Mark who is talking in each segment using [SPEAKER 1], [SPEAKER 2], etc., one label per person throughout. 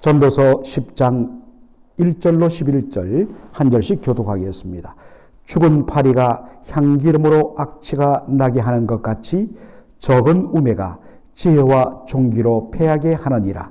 [SPEAKER 1] 전도서 10장 1절로 11절 한 절씩 교독하겠습니다. 죽은 파리가 향기름으로 악취가 나게 하는 것 같이 적은 우매가 지혜와 종기로 패하게 하느니라.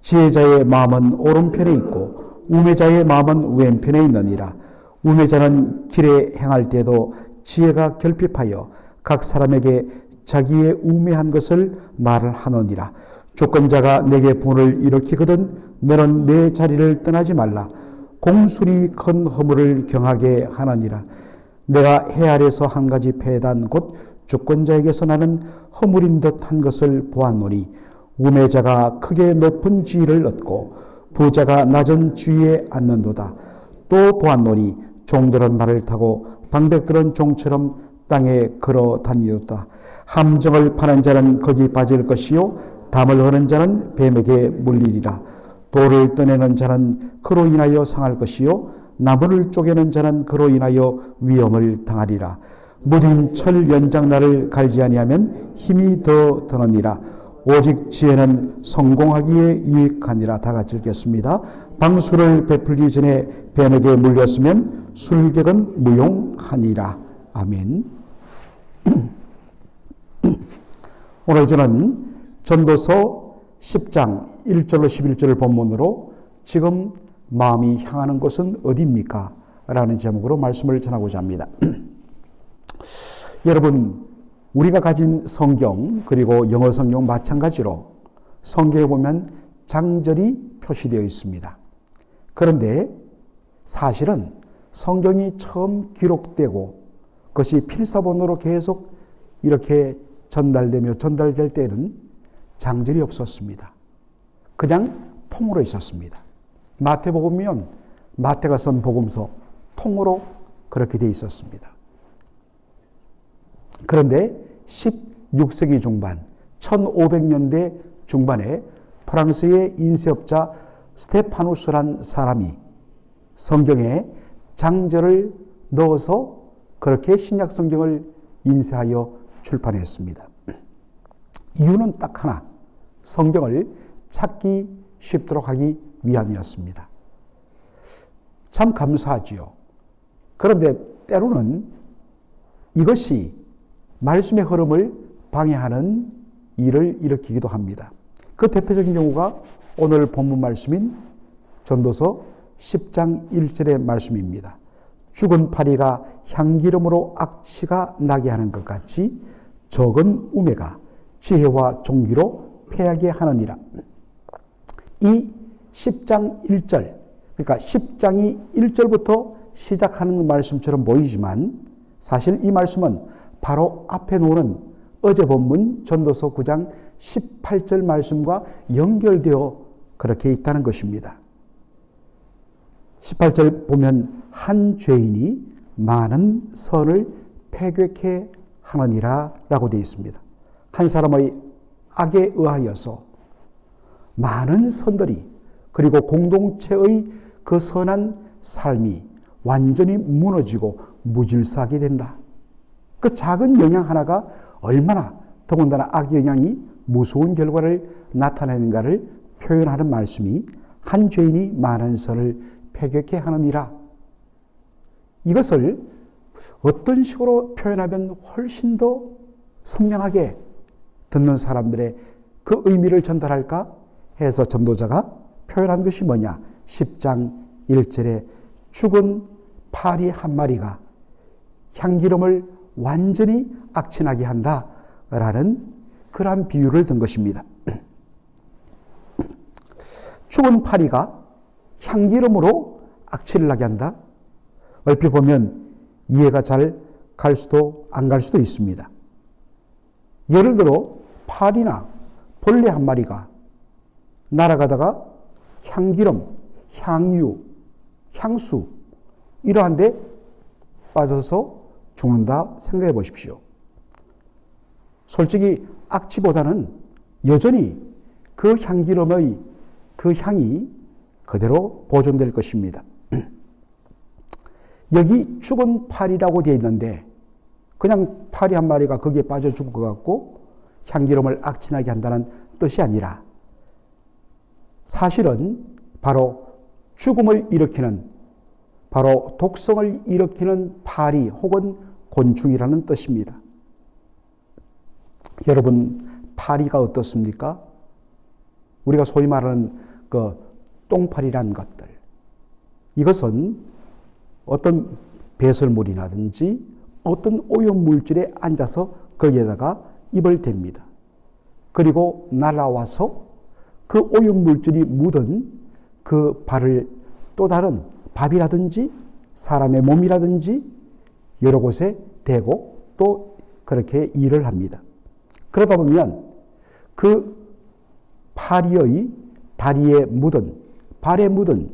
[SPEAKER 1] 지혜자의 마음은 오른편에 있고 우매자의 마음은 왼편에 있느니라. 우매자는 길에 행할 때도 지혜가 결핍하여 각 사람에게 자기의 우매한 것을 말을 하느니라. 조건자가 내게 분을 일으키거든 너는 내 자리를 떠나지 말라. 공술이 큰 허물을 경하게 하느니라. 내가 해 아래서 한 가지 패단 곧 주권자에게서 나는 허물인 듯한 것을 보았노니 우매자가 크게 높은 지위를 얻고 부자가 낮은 지위에 앉는도다. 또 보았노니 종들은 말을 타고 방백들은 종처럼 땅에 걸어 다니었다. 함정을 파는 자는 거기 빠질 것이요 담을 허는 자는 뱀에게 물리리라. 돌을 떠내는 자는 그로 인하여 상할 것이요 나무를 쪼개는 자는 그로 인하여 위험을 당하리라. 무딘 철 연장날을 갈지 아니하면 힘이 더 드느니라. 오직 지혜는 성공하기에 유익하니라. 다 같이 읽겠습니다. 방수를 베풀기 전에 뱀에게 물렸으면 술객은 무용하니라. 아멘. 오늘 저는 전도서 10장 1절로 11절을 본문으로 지금 마음이 향하는 곳은 어디입니까? 라는 제목으로 말씀을 전하고자 합니다. 여러분, 우리가 가진 성경, 그리고 영어 성경 마찬가지로 성경에 보면 장절이 표시되어 있습니다. 그런데 사실은 성경이 처음 기록되고 그것이 필사본으로 계속 이렇게 전달되며 전달될 때는 장절이 없었습니다. 그냥 통으로 있었습니다. 마태복음이면 마태가 쓴 복음서 통으로 그렇게 되어 있었습니다. 그런데 16세기 중반, 1500년대 중반에 프랑스의 인쇄업자 스테파누스란 사람이 성경에 장절을 넣어서 그렇게 신약 성경을 인쇄하여 출판했습니다. 이유는 딱 하나. 성경을 찾기 쉽도록 하기 위함이었습니다. 참 감사하지요. 그런데 때로는 이것이 말씀의 흐름을 방해하는 일을 일으키기도 합니다. 그 대표적인 경우가 오늘 본문 말씀인 전도서 10장 1절의 말씀입니다. 죽은 파리가 향기름으로 악취가 나게 하는 것 같이 적은 우매가 지혜와 종기로 패하게 하느니라. 이 10장 1절, 그러니까 10장이 1절부터 시작하는 말씀처럼 보이지만 사실 이 말씀은 바로 앞에 놓는 어제 본문 전도서 9장 18절 말씀과 연결되어 그렇게 있다는 것입니다. 18절 보면 한 죄인이 많은 선을 패괴케 하느니라 라고 되어 있습니다. 한 사람의 악에 의하여서 많은 선들이 그리고 공동체의 그 선한 삶이 완전히 무너지고 무질서하게 된다. 그 작은 영향 하나가 얼마나 더군다나 악 영향이 무서운 결과를 나타내는가를 표현하는 말씀이 한 죄인이 많은 선을 패격케 하느니라. 이것을 어떤 식으로 표현하면 훨씬 더 선명하게 듣는 사람들의 그 의미를 전달할까 해서 전도자가 표현한 것이 뭐냐? 10장 1절에 죽은 파리 한 마리가 향기름을 완전히 악친하게 한다 라는 그러한 비유를 든 것입니다. 죽은 파리가 향기름으로 악취를 나게 한다? 얼핏 보면 이해가 잘 갈 수도 안 갈 수도 있습니다. 예를 들어 파리나 벌레 한 마리가 날아가다가 향기름, 향유, 향수 이러한 데 빠져서 죽는다 생각해 보십시오. 솔직히 악취보다는 여전히 그 향기름의 그 향이 그대로 보존될 것입니다. 여기 죽은 파리라고 되어 있는데 그냥 파리 한 마리가 거기에 빠져 죽을 것 같고 향기름을 악취나게 한다는 뜻이 아니라 사실은 바로 죽음을 일으키는 바로 독성을 일으키는 파리 혹은 곤충이라는 뜻입니다. 여러분, 파리가 어떻습니까? 우리가 소위 말하는 그 똥파리란 것들. 이것은 어떤 배설물이라든지 어떤 오염 물질에 앉아서 거기에다가 입을 댑니다. 그리고 날아와서 그 오염물질이 묻은 그 발을 또 다른 밥이라든지 사람의 몸이라든지 여러 곳에 대고 또 그렇게 일을 합니다. 그러다 보면 그 파리의 다리에 묻은 발에 묻은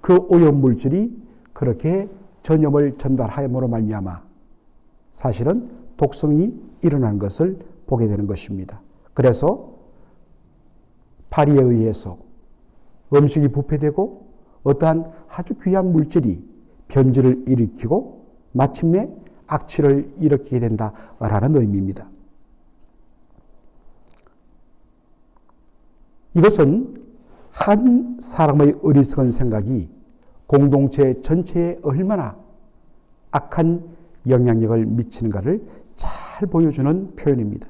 [SPEAKER 1] 그 오염물질이 그렇게 전염을 전달하므로 말미암아 사실은 독성이 일어난 것을 보게 되는 것입니다. 그래서 파리에 의해서 음식이 부패되고 어떠한 아주 귀한 물질이 변질을 일으키고 마침내 악취를 일으키게 된다라는 의미입니다. 이것은 한 사람의 어리석은 생각이 공동체 전체에 얼마나 악한 영향력을 미치는가를 잘 보여주는 표현입니다.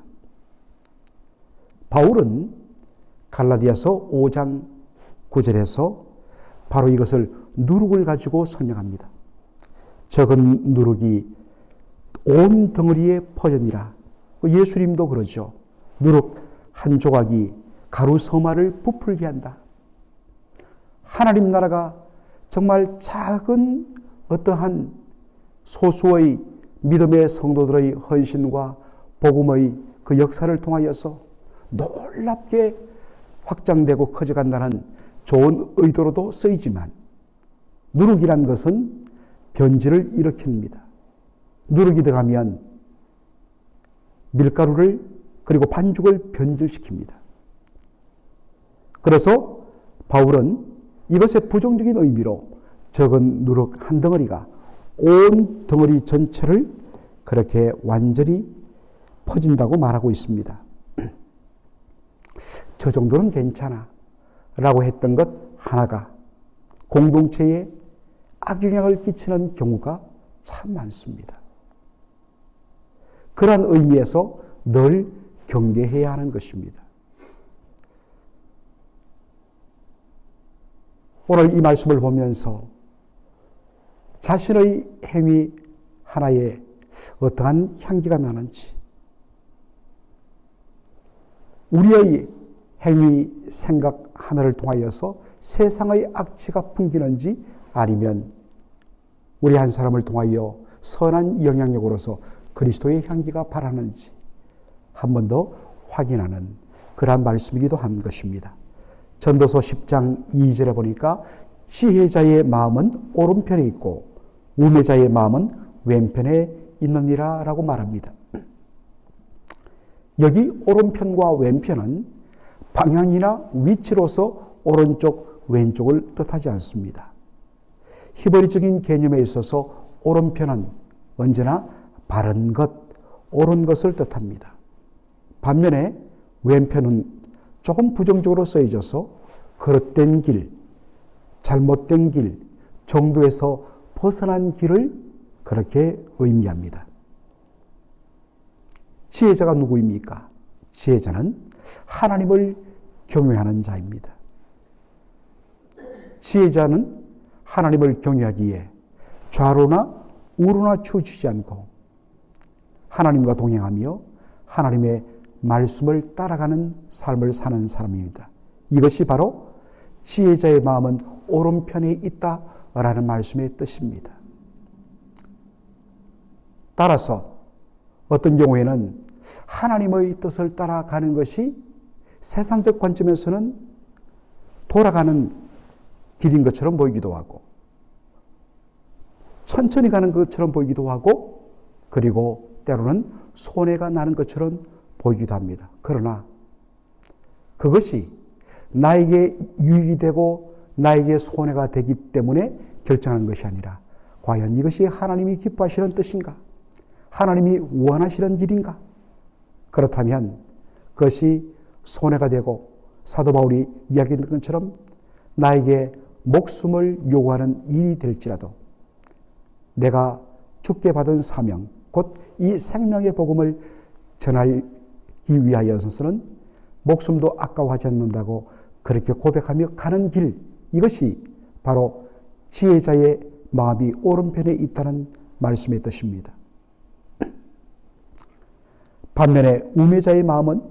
[SPEAKER 1] 바울은 갈라디아서 5장 9절에서 바로 이것을 누룩을 가지고 설명합니다. 적은 누룩이 온 덩어리에 퍼졌니라. 예수님도 그러죠. 누룩 한 조각이 가루 서마를 부풀게 한다. 하나님 나라가 정말 작은 어떠한 소수의 믿음의 성도들의 헌신과 복음의 그 역사를 통하여서 놀랍게 확장되고 커져간다는 좋은 의도로도 쓰이지만 누룩이란 것은 변질을 일으킵니다. 누룩이 들어가면 밀가루를 그리고 반죽을 변질시킵니다. 그래서 바울은 이것의 부정적인 의미로 적은 누룩 한 덩어리가 온 덩어리 전체를 그렇게 완전히 퍼진다고 말하고 있습니다. 저 정도는 괜찮아. 라고 했던 것 하나가 공동체에 악영향을 끼치는 경우가 참 많습니다. 그러한 의미에서 늘 경계해야 하는 것입니다. 오늘 이 말씀을 보면서 자신의 행위 하나에 어떠한 향기가 나는지, 우리의 행위, 생각 하나를 통하여서 세상의 악취가 풍기는지 아니면 우리 한 사람을 통하여 선한 영향력으로서 그리스도의 향기가 바라는지 한 번 더 확인하는 그러한 말씀이기도 한 것입니다. 전도서 10장 2절에 보니까 지혜자의 마음은 오른편에 있고 우매자의 마음은 왼편에 있느니라 라고 말합니다. 여기 오른편과 왼편은 방향이나 위치로서 오른쪽, 왼쪽을 뜻하지 않습니다. 히브리적인 개념에 있어서 오른편은 언제나 바른 것, 옳은 것을 뜻합니다. 반면에 왼편은 조금 부정적으로 쓰여져서 그릇된 길, 잘못된 길 정도에서 벗어난 길을 그렇게 의미합니다. 지혜자가 누구입니까? 지혜자는 하나님을 경외하는 자입니다. 지혜자는 하나님을 경외하기에 좌로나 우로나 치우치지 않고 하나님과 동행하며 하나님의 말씀을 따라가는 삶을 사는 사람입니다. 이것이 바로 지혜자의 마음은 오른편에 있다 라는 말씀의 뜻입니다. 따라서 어떤 경우에는 하나님의 뜻을 따라가는 것이 세상적 관점에서는 돌아가는 길인 것처럼 보이기도 하고, 천천히 가는 것처럼 보이기도 하고, 그리고 때로는 손해가 나는 것처럼 보이기도 합니다. 그러나 그것이 나에게 유익이 되고 나에게 손해가 되기 때문에 결정하는 것이 아니라 과연 이것이 하나님이 기뻐하시는 뜻인가? 하나님이 원하시는 길인가? 그렇다면 그것이 손해가 되고 사도 바울이 이야기했던 것처럼 나에게 목숨을 요구하는 일이 될지라도 내가 죽게 받은 사명, 곧 이 생명의 복음을 전하기 위하여서는 목숨도 아까워하지 않는다고 그렇게 고백하며 가는 길, 이것이 바로 지혜자의 마음이 오른편에 있다는 말씀의 뜻입니다. 반면에 우매자의 마음은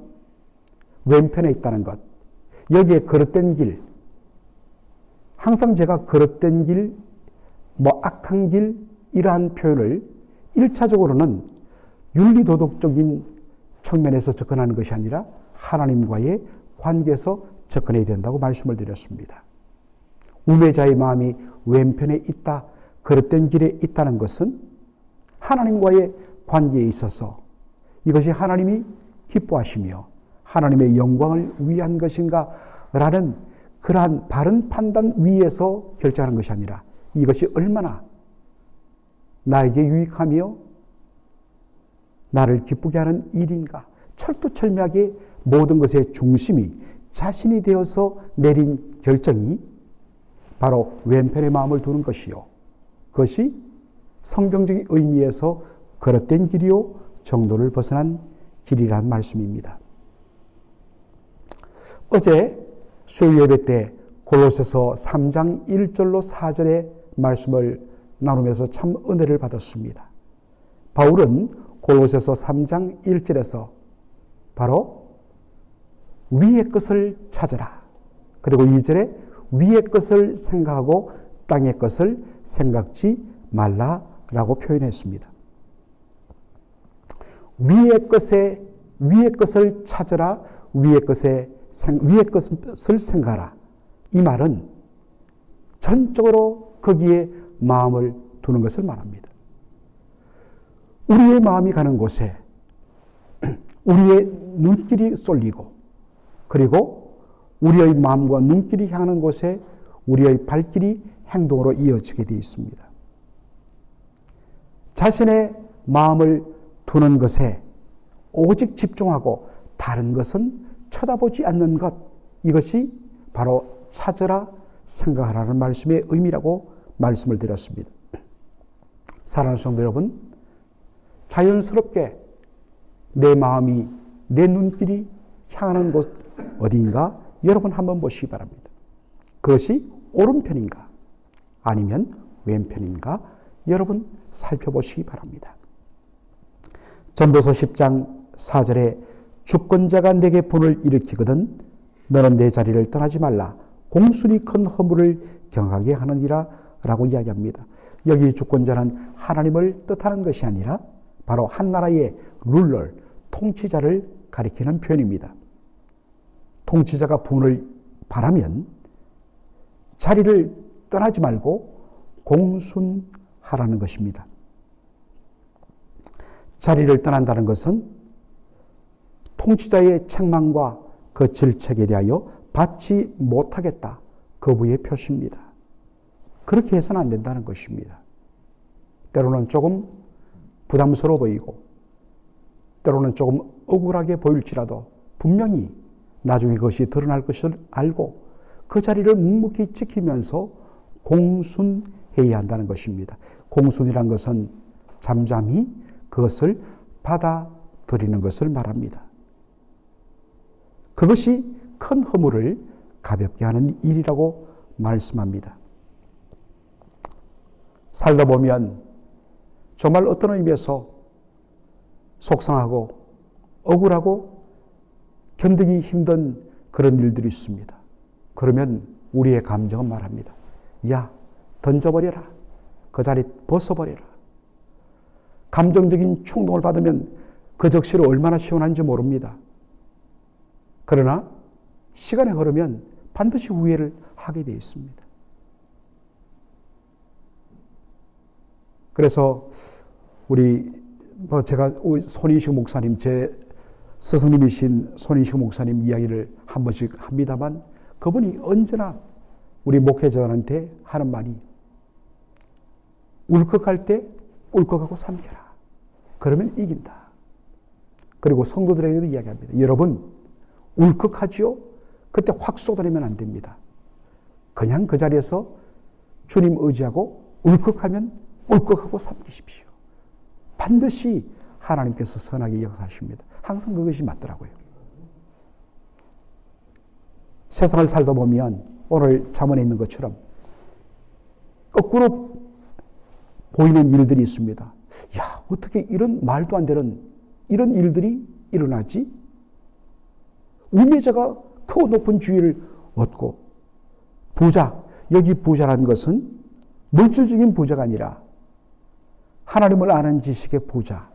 [SPEAKER 1] 왼편에 있다는 것, 여기에 그릇된 길, 항상 제가 그릇된 길, 뭐 악한 길, 이러한 표현을 1차적으로는 윤리도덕적인 측면에서 접근하는 것이 아니라 하나님과의 관계에서 접근해야 된다고 말씀을 드렸습니다. 우매자의 마음이 왼편에 있다, 그릇된 길에 있다는 것은 하나님과의 관계에 있어서 이것이 하나님이 기뻐하시며 하나님의 영광을 위한 것인가 라는 그러한 바른 판단 위에서 결정하는 것이 아니라 이것이 얼마나 나에게 유익하며 나를 기쁘게 하는 일인가 철두철미하게 모든 것의 중심이 자신이 되어서 내린 결정이 바로 왼편의 마음을 두는 것이요. 그것이 성경적인 의미에서 그릇된 길이요 정도를 벗어난 길이란 말씀입니다. 어제 수요 예배 때 골로새서 3장 1절로 4절의 말씀을 나누면서 참 은혜를 받았습니다. 바울은 골로새서 3장 1절에서 바로 위의 것을 찾으라. 그리고 2절에 위의 것을 생각하고 땅의 것을 생각지 말라라고 표현했습니다. 위의 것에 위의 것을 찾으라 위의 것에 위의 것을 생각하라 이 말은 전적으로 거기에 마음을 두는 것을 말합니다. 우리의 마음이 가는 곳에 우리의 눈길이 쏠리고 그리고 우리의 마음과 눈길이 향하는 곳에 우리의 발길이 행동으로 이어지게 되어 있습니다. 자신의 마음을 두는 것에 오직 집중하고 다른 것은 쳐다보지 않는 것 이것이 바로 찾으라 생각하라는 말씀의 의미라고 말씀을 드렸습니다. 사랑하는 성도 여러분, 자연스럽게 내 마음이 내 눈길이 향하는 곳 어디인가 여러분 한번 보시기 바랍니다. 그것이 오른편인가 아니면 왼편인가 여러분 살펴보시기 바랍니다. 전도서 10장 4절에 주권자가 내게 분을 일으키거든 너는 내 자리를 떠나지 말라 공순이 큰 허물을 경하게 하느니라 라고 이야기합니다. 여기 주권자는 하나님을 뜻하는 것이 아니라 바로 한 나라의 룰러, 통치자를 가리키는 표현입니다. 통치자가 분을 바라면 자리를 떠나지 말고 공순하라는 것입니다. 자리를 떠난다는 것은 통치자의 책망과 그 질책에 대하여 받지 못하겠다. 거부의 표시입니다. 그렇게 해서는 안 된다는 것입니다. 때로는 조금 부담스러워 보이고, 때로는 조금 억울하게 보일지라도 분명히 나중에 그것이 드러날 것을 알고 그 자리를 묵묵히 지키면서 공순해야 한다는 것입니다. 공순이란 것은 잠잠히 그것을 받아들이는 것을 말합니다. 그것이 큰 허물을 가볍게 하는 일이라고 말씀합니다. 살다 보면 정말 어떤 의미에서 속상하고 억울하고 견디기 힘든 그런 일들이 있습니다. 그러면 우리의 감정은 말합니다. 야, 던져버려라. 그 자리 벗어버려라. 감정적인 충동을 받으면 그 적시로 얼마나 시원한지 모릅니다. 그러나 시간이 흐르면 반드시 후회를 하게 되어 있습니다. 그래서 우리 뭐 제가 손인식 목사님 제 스승님이신 손인식 목사님 이야기를 한 번씩 합니다만 그분이 언제나 우리 목회자들한테 하는 말이 울컥할 때 꿀꺽하고 삼켜라. 그러면 이긴다. 그리고 성도들에게도 이야기합니다. 여러분 울컥하지요? 그때 확 쏟아내면 안 됩니다. 그냥 그 자리에서 주님 의지하고 울컥하면 울컥하고 삼키십시오. 반드시 하나님께서 선하게 역사하십니다. 항상 그것이 맞더라고요. 세상을 살다 보면 오늘 잠언에 있는 것처럼 거꾸로 보이는 일들이 있습니다. 야, 어떻게 이런 말도 안 되는 이런 일들이 일어나지? 우매자가 크고 높은 주의를 얻고 부자, 여기 부자라는 것은 물질적인 부자가 아니라 하나님을 아는 지식의 부자,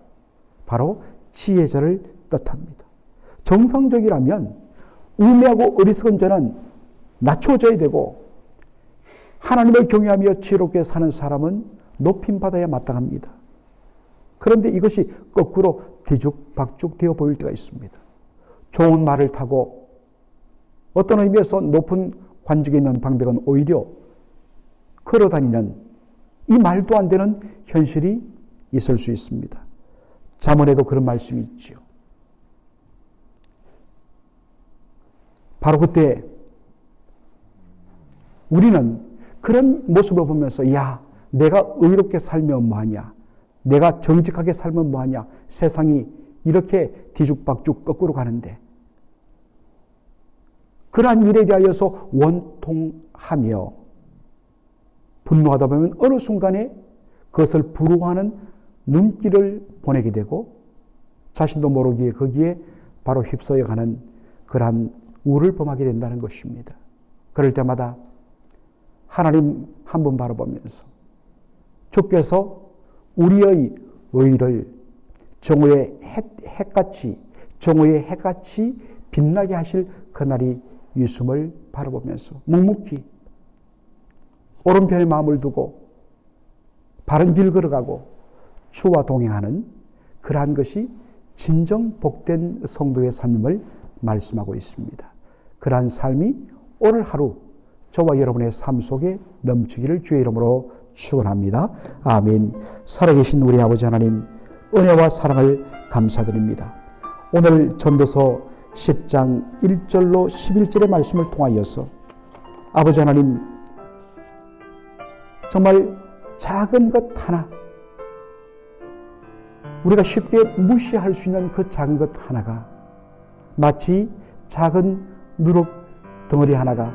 [SPEAKER 1] 바로 지혜자를 뜻합니다. 정상적이라면 우매하고 어리석은 자는 낮춰져야 되고 하나님을 경외하며 지혜롭게 사는 사람은 높임받아야 마땅합니다. 그런데 이것이 거꾸로 뒤죽박죽 되어 보일 때가 있습니다. 좋은 말을 타고 어떤 의미에서 높은 관직에 있는 방백은 오히려 걸어다니는 이 말도 안 되는 현실이 있을 수 있습니다. 자문에도 그런 말씀이 있지요. 바로 그때 우리는 그런 모습을 보면서 야 내가 의롭게 살면 뭐하냐? 내가 정직하게 살면 뭐하냐? 세상이 이렇게 뒤죽박죽 거꾸로 가는데. 그러한 일에 대하여서 원통하며 분노하다 보면 어느 순간에 그것을 부러워하는 눈길을 보내게 되고 자신도 모르기에 거기에 바로 휩싸여 가는 그러한 우를 범하게 된다는 것입니다. 그럴 때마다 하나님 한 번 바라보면서 주께서 우리의 의를 정오의 햇, 같이 정오의 햇같이 빛나게 하실 그날이 있음을 바라보면서 묵묵히 오른편에 마음을 두고 바른 길 걸어가고 주와 동행하는 그러한 것이 진정 복된 성도의 삶임을 말씀하고 있습니다. 그러한 삶이 오늘 하루 저와 여러분의 삶 속에 넘치기를 주의 이름으로 축원합니다. 아멘. 살아계신 우리 아버지 하나님 은혜와 사랑을 감사드립니다. 오늘 전도서 10장 1절로 11절의 말씀을 통하여서 아버지 하나님 정말 작은 것 하나 우리가 쉽게 무시할 수 있는 그 작은 것 하나가 마치 작은 누룩 덩어리 하나가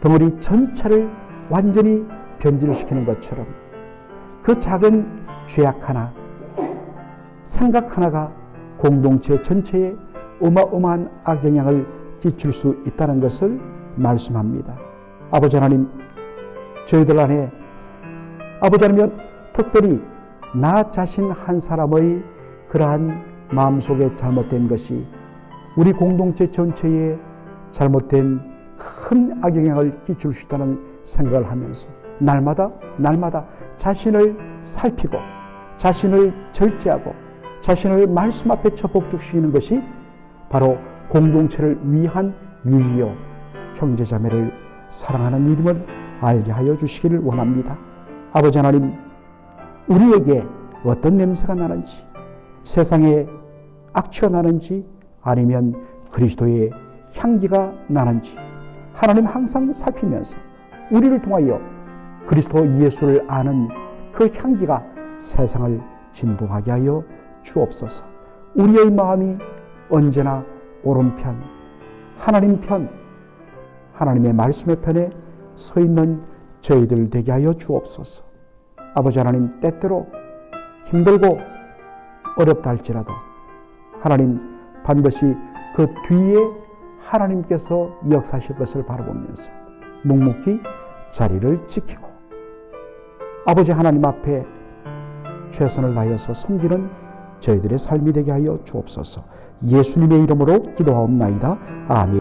[SPEAKER 1] 덩어리 전체를 완전히 변질시키는 것처럼 그 작은 죄악 하나, 생각 하나가 공동체 전체에 어마어마한 악영향을 끼칠 수 있다는 것을 말씀합니다. 아버지 하나님, 저희들 안에 아버지 하나님 특별히 나 자신 한 사람의 그러한 마음속에 잘못된 것이 우리 공동체 전체에 잘못된 큰 악영향을 끼칠 수 있다는 생각을 하면서 날마다 날마다 자신을 살피고 자신을 절제하고 자신을 말씀 앞에 처복 주시는 것이 바로 공동체를 위한 유의요 형제자매를 사랑하는 이름을 알게 하여 주시기를 원합니다. 아버지 하나님 우리에게 어떤 냄새가 나는지 세상에 악취가 나는지 아니면 그리스도의 향기가 나는지 하나님 항상 살피면서 우리를 통하여 그리스도 예수를 아는 그 향기가 세상을 진동하게 하여 주옵소서. 우리의 마음이 언제나 오른편, 하나님 편, 하나님의 말씀의 편에 서 있는 저희들 되게 하여 주옵소서. 아버지 하나님 때때로 힘들고 어렵다 할지라도 하나님 반드시 그 뒤에 하나님께서 역사하실 것을 바라보면서 묵묵히 자리를 지키고 아버지 하나님 앞에 최선을 다하여서 섬기는 저희들의 삶이 되게 하여 주옵소서 예수님의 이름으로 기도하옵나이다. 아멘.